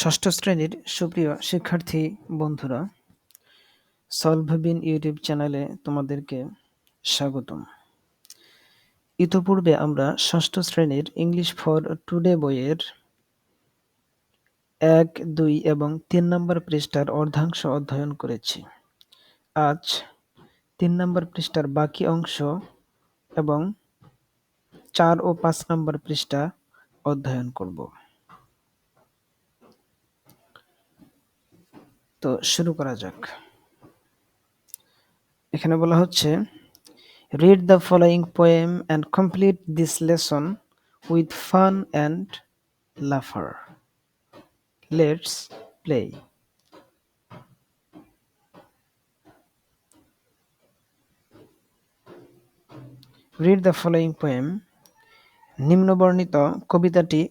ষষ্ঠ শ্রেণির সুপ্রিয় শিক্ষার্থী বন্ধুরা, সলভবিন ইউটিউব চ্যানেলে তোমাদেরকে স্বাগতম। ইতোপূর্বে আমরা ষষ্ঠ শ্রেণির ইংলিশ ফর টুডে বইয়ের এক, দুই এবং তিন নম্বর পৃষ্ঠার অর্ধাংশ অধ্যয়ন করেছি। আজ তিন নম্বর পৃষ্ঠার বাকি অংশ এবং চার ও পাঁচ নম্বর পৃষ্ঠা অধ্যয়ন করব। তো শুরু করা যাক। এখানে বলা হচ্ছে read the following poem and complete this lesson with fun and laughter let's play read the following poem নিম্নবর্ণিত কবিতাটি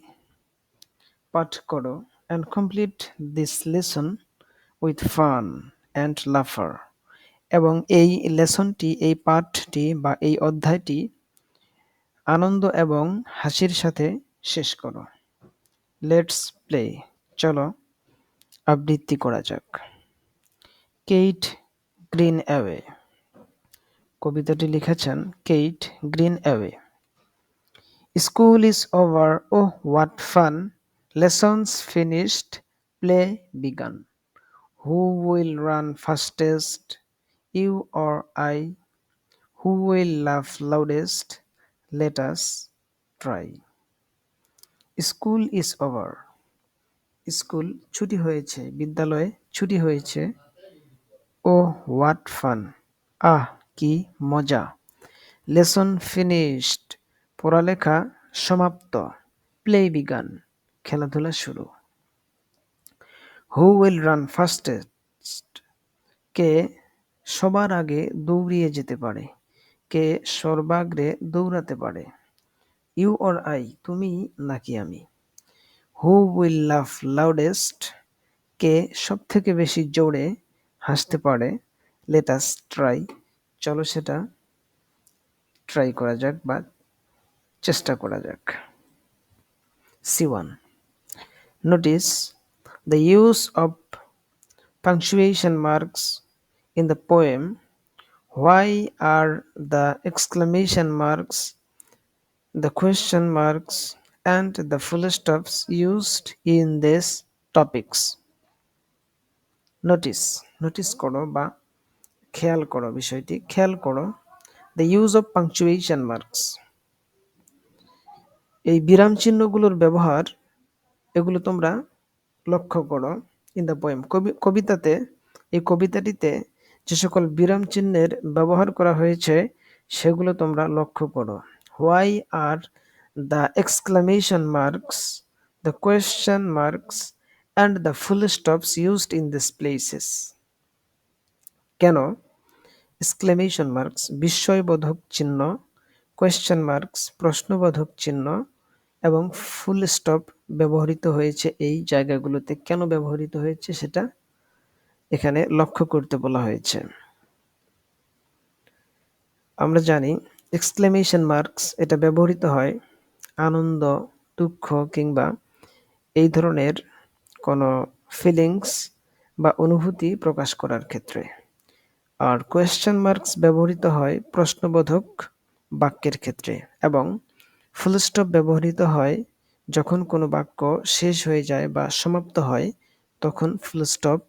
পাঠ করো and complete this lesson with fun and laughter. এবং এই লেসনটি, এই পাঠটি বা এই অধ্যায়টি আনন্দ এবং হাসির সাথে শেষ করো। লেটস প্লে চলো, আবৃত্তি করা যাক। কেইট গ্রিন অ্যাওয়ে কবিতাটি লিখেছেন Kate Greenaway school is over oh what fun lessons finished play began Who will run fastest, you or I? Who will laugh loudest? Let us try. School is over school ছুটি হয়েছে বিদ্যালয়ে ছুটি হয়েছে। ও what fun আহ কি মজা! Lesson finished পড়ালেখা সমাপ্ত। Play began খেলাধুলা শুরু। হু উইল রান ফাস্টেস্ট কে সবার আগে দৌড়িয়ে যেতে পারে? কে সর্বাগ্রে দৌড়াতে পারে? ইউ অর আই তুমি নাকি আমি? হু উইল লাভ লাউডেস্ট কে সব থেকে বেশি জোরে হাসতে পারে? লেটাস ট্রাই চলো সেটা ট্রাই করা যাক বা চেষ্টা করা যাক। C one notice The use of punctuation marks in the poem Why are the exclamation marks, the question marks, and the full stops used in these topics? Notice, notice করো বা খেয়াল করো বিষয়টি খেয়াল করো the use of punctuation marks এই বিরাম চিহ্নগুলোর ব্যবহার এগুলো তোমরা লক্ষ্য করো ইন দ্য পোয়েম কবি, কবিতাতে, এই কবিতাটিতে যে সকল বিরাম চিহ্নের ব্যবহার করা হয়েছে, সেগুলো তোমরা লক্ষ্য করো। Why are the exclamation marks the question marks and the full stops used in this places কেন? এক্সক্লেমেশন মার্কস বিস্ময়বোধক চিহ্ন কোয়েশ্চেন মার্কস প্রশ্নবোধক চিহ্ন এবং ফুল স্টপ ব্যবহৃত হয়েছে এই জায়গাগুলোতে। কেন ব্যবহৃত হয়েছে সেটা এখানে লক্ষ্য করতে বলা হয়েছে। আমরা জানি এক্সক্লেমেশন মার্কস এটা ব্যবহৃত হয় আনন্দ, দুঃখ কিংবা এই ধরনের কোনো ফিলিংস বা অনুভূতি প্রকাশ করার ক্ষেত্রে। আর কোয়েশ্চেন মার্কস ব্যবহৃত হয় প্রশ্নবোধক বাক্যের ক্ষেত্রে এবং ফুল স্টপ ব্যবহৃত হয়। যখন কোনো বাক্য শেষ হয়ে যায় বা সমাপ্ত হয়, তখন ফুল স্টপ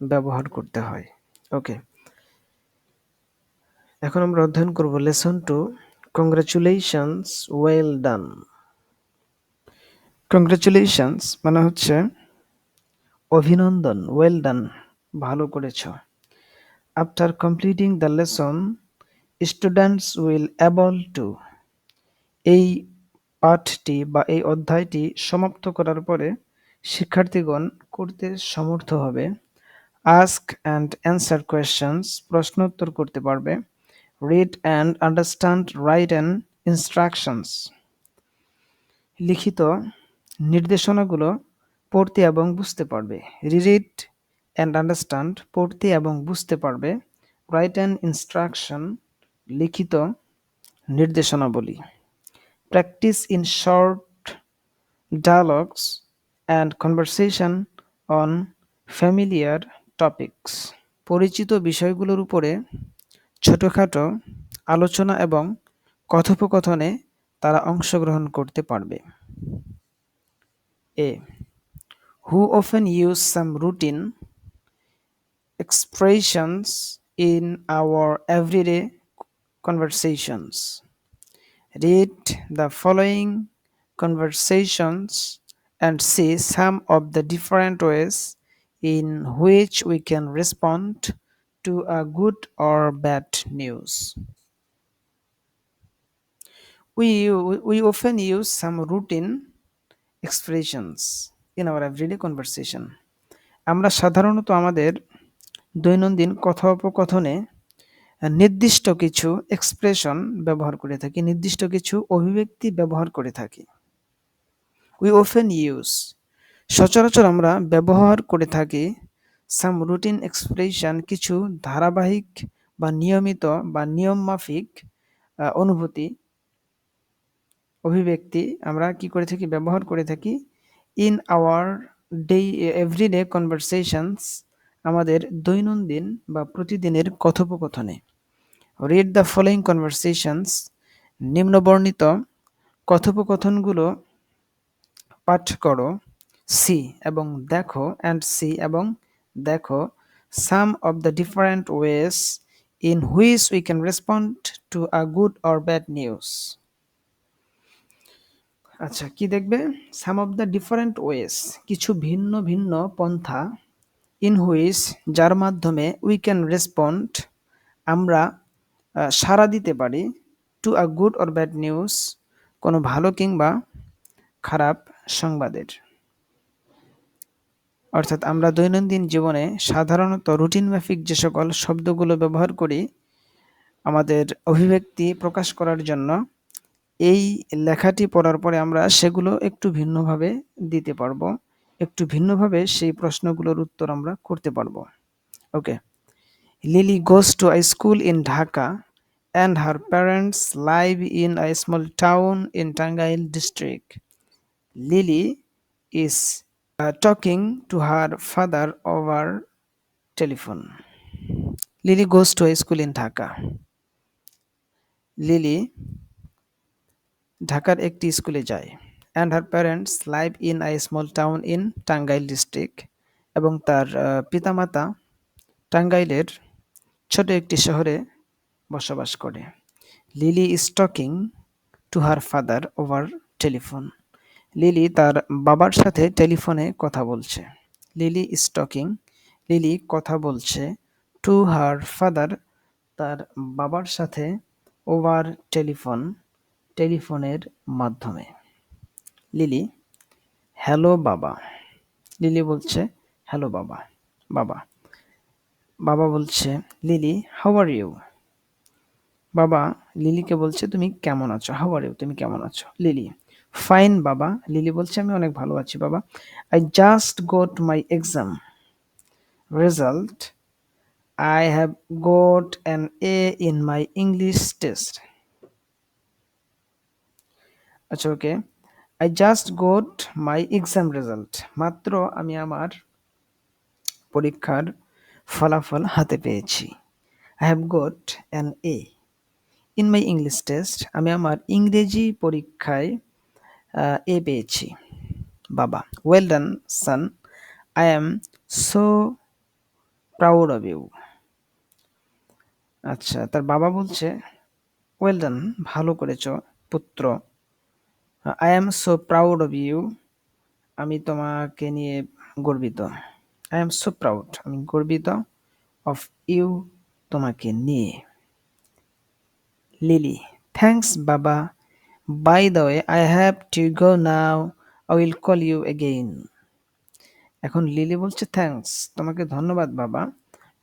ব্যবহার করতে হয়। ওকে। এখন আমরা অধ্যয়ন করব lesson two congratulations well done congratulations মানে হচ্ছে, অভিনন্দন ওয়েল ডান ভালো করেছ। After completing the lesson students will able to এই পাঠটি বা এই অধ্যায়টি সমাপ্ত করার পরে শিক্ষার্থীগণ করতে সমর্থ হবে। আস্ক অ্যান্ড অ্যান্সার কোয়েশ্চেন্স প্রশ্নোত্তর করতে পারবে। Read and understand write and instructions লিখিত নির্দেশনাগুলো পড়তে এবং বুঝতে পারবে। রিড অ্যান্ড আন্ডারস্ট্যান্ড পড়তে এবং বুঝতে পারবে। রাইট অ্যান্ড ইনস্ট্রাকশন লিখিত নির্দেশনাবলী। Practice in short dialogues and conversation on familiar topics পরিচিত বিষয়গুলোর উপরে ছোটোখাটো আলোচনা এবং কথোপকথনে তারা অংশগ্রহণ করতে পারবে। A who often use some routine expressions in our everyday conversations Read the following conversations and see some of the different ways in which we can respond to a good or bad news. We, we often use some routine expressions in our everyday conversation. আমরা সাধারণত আমাদের দৈনন্দিন কথোপকথনে নির্দিষ্ট কিছু expression ব্যবহার করে থাকি, নির্দিষ্ট কিছু অভিব্যক্তি ব্যবহার করে থাকি। উই ওফেন ইউজ সচরাচর আমরা ব্যবহার করে থাকি সাম রুটিন এক্সপ্রেশন কিছু ধারাবাহিক বা নিয়মিত বা নিয়ম মাফিক অনুভূতি, অভিব্যক্তি আমরা কি করে থাকি, ব্যবহার করে থাকি। In our day everyday conversations আমাদের দৈনন্দিন বা প্রতিদিনের কথোপকথনে। রিড দ্য ফলোয়িং কনভারসেশনস নিম্নবর্ণিত কথোপকথনগুলো পাঠ করো সি এবং দেখো অ্যান্ড সি এবং দেখো। Some of the different ways in which we can respond to a good or bad news আচ্ছা কি দেখবে? Some of the different ways কিছু ভিন্ন ভিন্ন পন্থা ইন হুইস যার মাধ্যমে উই ক্যান রেসপন্ড আমরা সাড়া দিতে পারি। To a good or bad news কোনো ভালো কিংবা খারাপ সংবাদের। অর্থাৎ আমরা দৈনন্দিন জীবনে সাধারণত রুটিন মাফিক যে সকল শব্দগুলো ব্যবহার করি, আমাদের অভিব্যক্তি প্রকাশ করার জন্য এই লেখাটি পড়ার পরে আমরা সেগুলো একটু ভিন্নভাবে দিতে পারব। একটু ভিন্নভাবে সেই প্রশ্নগুলোর উত্তর আমরা করতে পারব। ওকে Lily goes to a school in Dhaka and her parents live in a small town in Tangail district Lily is talking to her father over telephone Lily goes to a school in Dhaka Lily ঢাকার একটি স্কুলে যায় and her parents live in a small town in Tangail district এবং তার পিতামাতা টাঙ্গাইলের ছোট একটি শহরে বসবাস করে। Lily is talking to her father over telephone Lily তার বাবার সাথে টেলিফোনে কথা বলছে। লিলি ইজ টকিং লিলি কথা বলছে টু হার ফাদার তার বাবার সাথে ওভার টেলিফোন টেলিফোনের মাধ্যমে। লিলি হ্যালো বাবা। লিলি বলছে হ্যালো বাবা। বাবা বাবা বলছে, লিলি হাউ আর ইউ বাবা, লিলিকে বলছে, তুমি কেমন আছো? হাউ আর ইউ তুমি কেমন আছো? লিলি ফাইন বাবা। লিলি বলছে, আমি অনেক ভালো আছি, বাবা। I just got my exam result I have got an A in my English test আচ্ছা okay I just got my exam result মাত্র আমি আমার পরীক্ষার ফলাফল হাতে পেয়েছি। I have got an A in my English test আমি আমার ইংরেজি পরীক্ষায় এ পেয়েছি। বাবা well done son I am so proud of you আচ্ছা তার বাবা বলছে ওয়েল ডান ভালো করেছ, পুত্র। I am so proud of you আমি তোমাকে নিয়ে গর্বিত। আই এম সো প্রাউড আমি গর্বিত অফ ইউ তোমাকে নিয়ে। লিলি থ্যাংকস বাবা by the way I have to go now I will call you again এখন লিলি বলছে থ্যাংকস তোমাকে ধন্যবাদ বাবা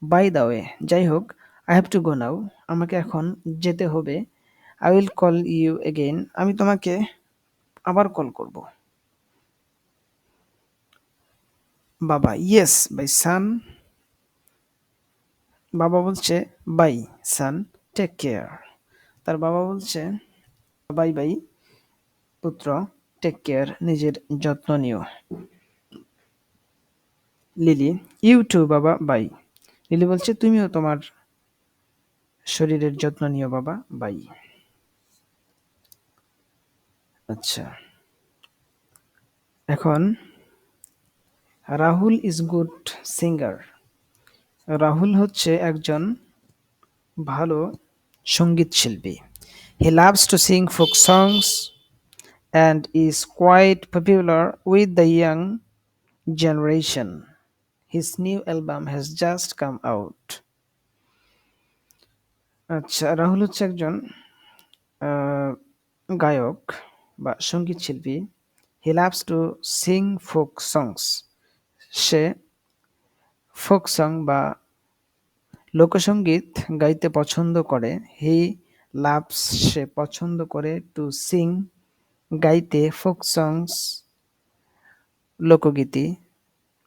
বাই দ্য ওয়ে যাই হোক I have to go now আমাকে এখন যেতে হবে। I will call you again আমি তোমাকে আবার কল করব। বাবা ইয়েস বাই সান বাবা বলছে বাই সান টেক কেয়ার তার বাবা বলছে বাই বাই পুত্র টেক কেয়ার নিজের যত্ন নিও। লিলি ইউ টু বাবা বাই লিলি বলছে, তুমিও তোমার শরীরের যত্ন নিও, বাবা বাই আচ্ছা। এখন Rahul is good singer. Rahul হচ্ছে একজন ভালো সংগীত শিল্পী he loves to sing folk songs and is quite popular with the young generation his new album has just come out আচ্ছা রাহুল হচ্ছে একজন গায়ক বা সংগীত শিল্পী he loves to sing folk songs say folk song বা লোকসঙ্গীত গাইতে পছন্দ করে। হি লাভস সে পছন্দ করে টু সিং গাইতে ফোক সংস লোকগীতি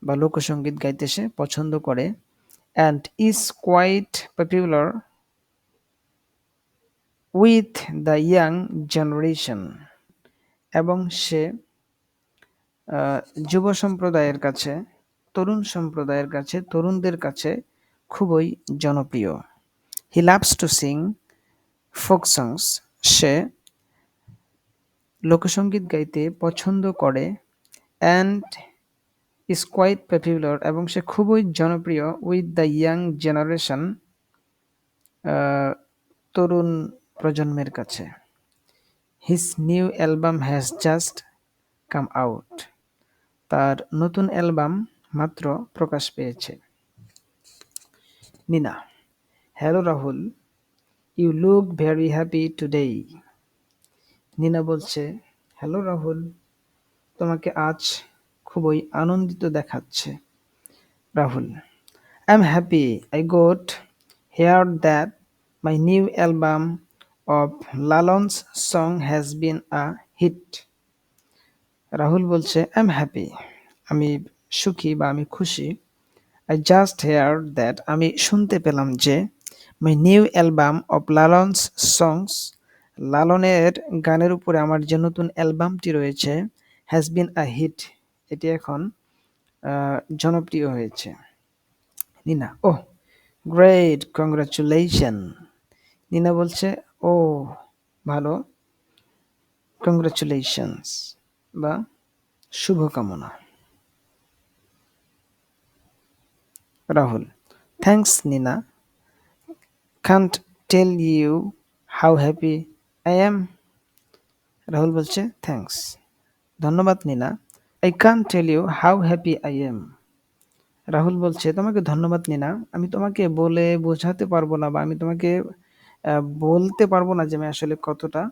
বা লোকসঙ্গীত গাইতে সে পছন্দ করে। And is quite popular with the young generation. এবং সে যুব সম্প্রদায়ের কাছে তরুণ সম্প্রদায়ের কাছে, তরুণদের কাছে খুবই জনপ্রিয়। He loves to sing folk songs সে লোকসঙ্গীত গাইতে পছন্দ করে অ্যান্ড ইজ কোয়াইট পপুলার এবং সে খুবই জনপ্রিয় উইথ দ্য ইয়াং জেনারেশন তরুণ প্রজন্মের কাছে। His new album has just come out তার নতুন অ্যালবাম মাত্র প্রকাশ পেয়েছে। Nina, hello Rahul you look very happy today Nina বলছে, হ্যালো রাহুল, তোমাকে আজ খুবই আনন্দিত দেখাচ্ছে। Rahul I am happy I got hear that my new album of Lalon's song has been a hit Rahul বলছে আই এম হ্যাপি আমি সুখী বা আমি খুশি আই জাস্ট হেয়ার দ্যাট আমি শুনতে পেলাম যে my new album of Lalon's songs লালনের গানের উপরে আমার যে নতুন অ্যালবামটি রয়েছে হ্যাজ বিন আ হিট এটি এখন জনপ্রিয় হয়েছে। Nina oh great congratulation Nina বলছে ও ভালো। কংগ্রাচুলেশনস বা শুভকামনা। Rahul. Thanks Nina can't tell you how happy I am Rahul বলছে থ্যাংকস ধন্যবাদ Nina I can tell you how happy I am Rahul বলছে, তোমাকে ধন্যবাদ নিনা আমি তোমাকে বলে বোঝাতে পারব না বা আমি তোমাকে বলতে পারব না যে আমি আসলে কতটা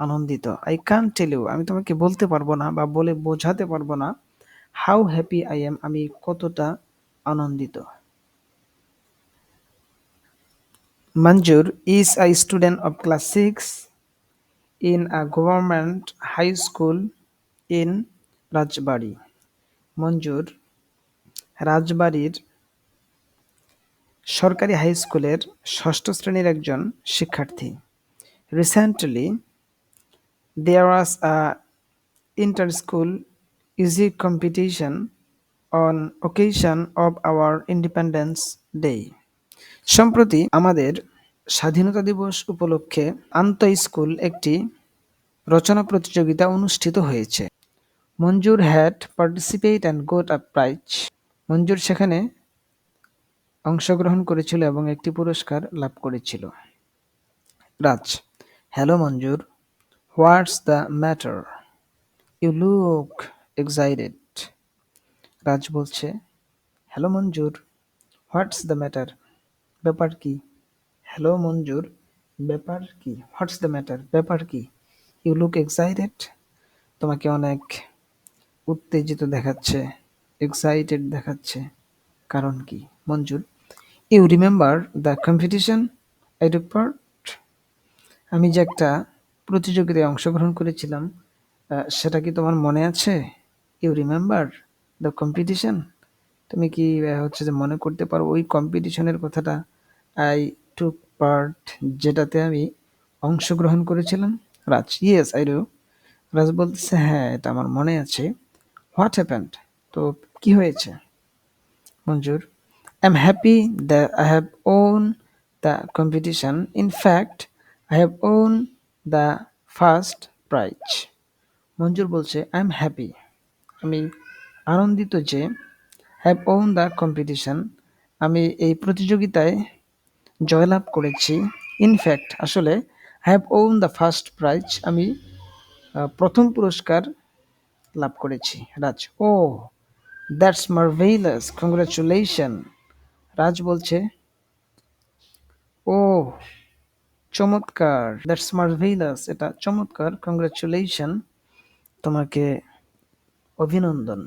আনন্দিত। আই কান টেল ইউ আমি তোমাকে বলতে পারব না বা বলে বোঝাতে পারব না। হাউ হ্যাপি আই এম আমি কতটা আনন্দিত। Manzur is a student of class six in a government high school in Rajbari Manzur রাজবাড়ির সরকারি হাই স্কুলের ষষ্ঠ শ্রেণির একজন শিক্ষার্থী। Recently there was a inter school essay competition on occasion of our independence day সম্প্রতি আমাদের স্বাধীনতা দিবস উপলক্ষে আন্ত স্কুল একটি রচনা প্রতিযোগিতা অনুষ্ঠিত হয়েছে। Manzur had participate and got a prize Manzur সেখানে অংশগ্রহণ করেছিল এবং একটি পুরস্কার লাভ করেছিল। Raj hello Manzur what's the matter you look excited Raj বলছে, hello Manzur, what's the matter? ব্যাপার কি? হ্যালো মঞ্জুর, ব্যাপার কি? What's the matter? ব্যাপার কি? You look excited? তোমাকে অনেক উত্তেজিত দেখাচ্ছে, এক্সাইটেড দেখাচ্ছে। কারণ কি, Manzur? You remember the competition? I took আমি যে একটা প্রতিযোগিতায় অংশগ্রহণ করেছিলাম সেটা কি তোমার মনে আছে? You remember? দ্য কম্পিটিশন তুমি কি হচ্ছে যে মনে করতে পারো ওই কম্পিটিশনের কথাটা? আই টুক পার্ট যেটাতে আমি অংশগ্রহণ করেছিলাম। Raj yes I do Raj বলতেছে হ্যাঁ এটা আমার মনে আছে। হোয়াট হ্যাপেন্ড তো কি হয়েছে? Manzur I am happy the I have won the competition in fact I have won the first prize Manzur বলছে আই এম হ্যাপি আমি আনন্দিত যে হ্যাভ ওন দ্য কম্পিটিশন আমি এই প্রতিযোগিতায় জয়লাভ করেছি। ইনফ্যাক্ট আসলে have won the first prize আমি প্রথম পুরস্কার লাভ করেছি। Raj, oh that's marvellous congratulation Raj বলছে, ও, চমৎকার দ্যাটস মার্ভেলাস এটা চমৎকার কংগ্রাচুলেশন তোমাকে অভিনন্দন।